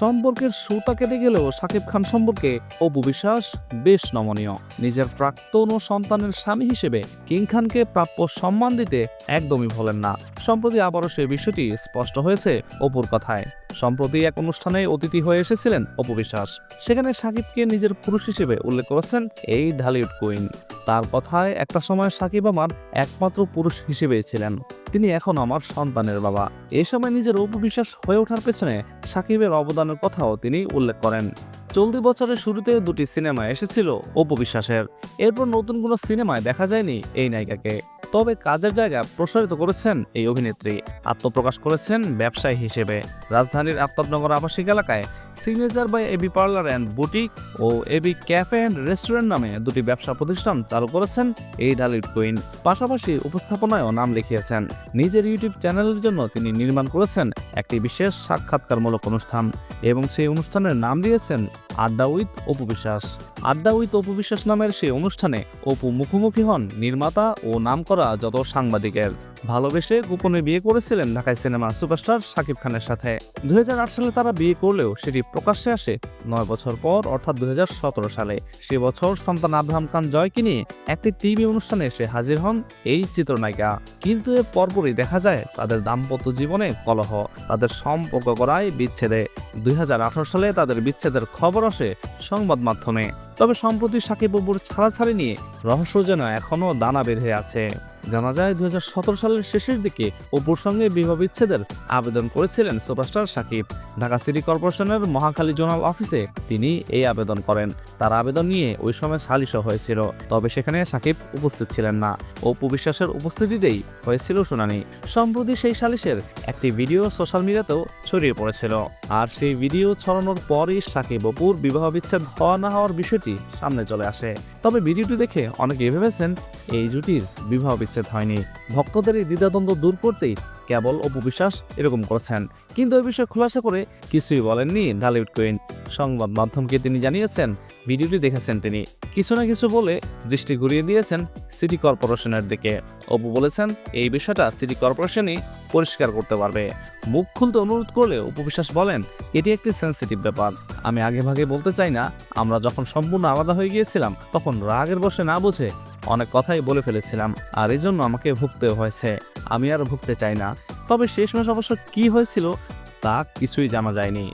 সম্পর্কের সুতা কেটে গেলেও শাকিব খান সম্পর্কে অপু বিশ্বাস বেশ নমনীয়। নিজের প্রাক্তন ও সন্তানের স্বামী হিসেবে কিং খানকে প্রাপ্য সম্মান দিতে একদমই ভোলেন না। সম্প্রতি আবারও সে বিষয়টি স্পষ্ট হয়েছে অপুর কথায়। সম্প্রতি এক অনুষ্ঠানে অতিথি হয়ে এসেছিলেন অপবিশ্বাস। সেখানে সাকিবকে নিজের পুরুষ হিসেবে উল্লেখ করেছেন এই ঢালিউড কুইন। তার কথায়, একটা সময় সাকিব আমার একমাত্র পুরুষ হিসেবেই ছিলেন। তিনি এখন আমার সন্তানের বাবা। এ সময় নিজের অপবিশ্বাস হয়ে ওঠার পেছনে সাকিবের অবদানের কথাও তিনি উল্লেখ করেন। চলতি বছরের শুরুতে দুটি সিনেমা এসেছিল অপবিশ্বাসের এরপর নতুন কোনো সিনেমায় দেখা যায়নি এই নায়িকাকে। তবে কাজের জায়গা প্রসারিত করেছেন এই অভিনেত্রী। আত্মপ্রকাশ করেছেন ব্যবসায়ী হিসেবে। রাজধানীর আফতাবনগর আবাসিক এলাকায় signature by AB parlour and boutique O AB cafe and restaurant নামে দুটি ব্যবসা প্রতিষ্ঠান চালু করেছেন এই ডালিউড কুইন। পাশাপাশি উপস্থাপনায়ও নাম লিখিয়েছেন। নিজের ইউটিউব চ্যানেলের জন্য তিনি নির্মাণ করেছেন একটি বিশেষ সাক্ষাৎকারমূলক অনুষ্ঠান এবং সেই অনুষ্ঠানের নাম দিয়েছেন আড্ডা উইথ অপু বিশ্বাস। আড্ডা উইথ অপু বিশ্বাস নামের সেই অনুষ্ঠানে অপু মুখোমুখি হন নির্মাতা ও নামকরা যত সাংবাদিকের। ভালোবেসে গোপনে বিয়ে করেছিলেন ঢাকায় সিনেমার সুপারস্টার শাকিব খানের সাথে। দুই সালে তারা বিয়ে করলেও সেটি প্রকাশ্যে আসে নয় বছর পর, অর্থাৎ দুই হাজার সতেরো সালে। সে বছর সন্তান আব্রাহাম খান জয়কে নিয়ে একটি টিভি অনুষ্ঠানে এসে হাজির হন এই চিত্রনায়িকা। কিন্তু এর পরপরই দেখা যায় তাদের দাম্পত্য জীবনে কলহ, তাদের সম্পর্ক করায় বিচ্ছেদে। দুই হাজার আঠারো সালে তাদের বিচ্ছেদের খবর আসে সংবাদ মাধ্যমে। তবে সম্প্রতি সাকিব বাবুর ছাড়াছাড়ি নিয়ে রহস্য যেন এখনও দানা বেঁধে আছে। জানা যায়, দুই হাজার সতেরো সালের শেষের দিকে অপুর সঙ্গে বিবাহ বিচ্ছেদের আবেদন করেছিলেন সুপারস্টার সাকিব। ঢাকা সিটি কর্পোরেশনের মহাখালী জোনাল অফিসে তিনি এই আবেদন করেন। তার আবেদন নিয়ে ওই সময় সালিশও হয়েছিল, তবে সেখানে সাকিব উপস্থিত ছিলেন না। অপু বিশ্বাসের উপস্থিতিতেই হয়েছিল শুনানি। সম্প্রতি সেই সালিশের একটি ভিডিও সোশ্যাল মিডিয়াতেও ছড়িয়ে পড়েছিল। আর সেই ভিডিও ছড়ানোর পরই সাকিব অপুর বিবাহ বিচ্ছেদ হওয়া না হওয়ার বিষয়টি সামনে চলে আসে। তবে ভিডিওটি দেখে অনেকে ভেবেছেন, এই জুটির বিবাহ বিচ্ছেদ হয়নি। ভক্তদের এই দ্বিধাদ্বন্দ্ব দূর করতেই কেবল অপু বিশ্বাস এরকম করেছেন। কিন্তু এই বিষয়ে খোলাসা করে কিছুই বলেননি ঢালিউড কুইন। সংবাদ মাধ্যমকে তিনি জানিয়েছেন, ভিডিওটি দেখেছেন তিনি। কিছু না কিছু বলে দৃষ্টি ঘুরিয়ে দিয়েছেন সিটি কর্পোরেশনের দিকে। অপু বলেছেন, এই বিষয়টা সিটি কর্পোরেশনই পরিষ্কার করতে পারবে। মুখ খুলতে অনুরোধ করলে উপবিশ্বাস বলেন, এটি একটি সেন্সিটিভ ব্যাপার। আমি আগে ভাগে বলতে চাই না, আমরা যখন সম্পূর্ণ আলাদা হয়ে গিয়েছিলাম, তখন রাগের বসে না বুঝে অনেক কথাই বলে ফেলেছিলাম, আর এই জন্য আমাকে ভুগতে হয়েছে। আমি আর ভুগতে চাই না। তবে শেষমেশ অবশ্য কি হয়েছিল, তা কিছুই জানা যায়নি।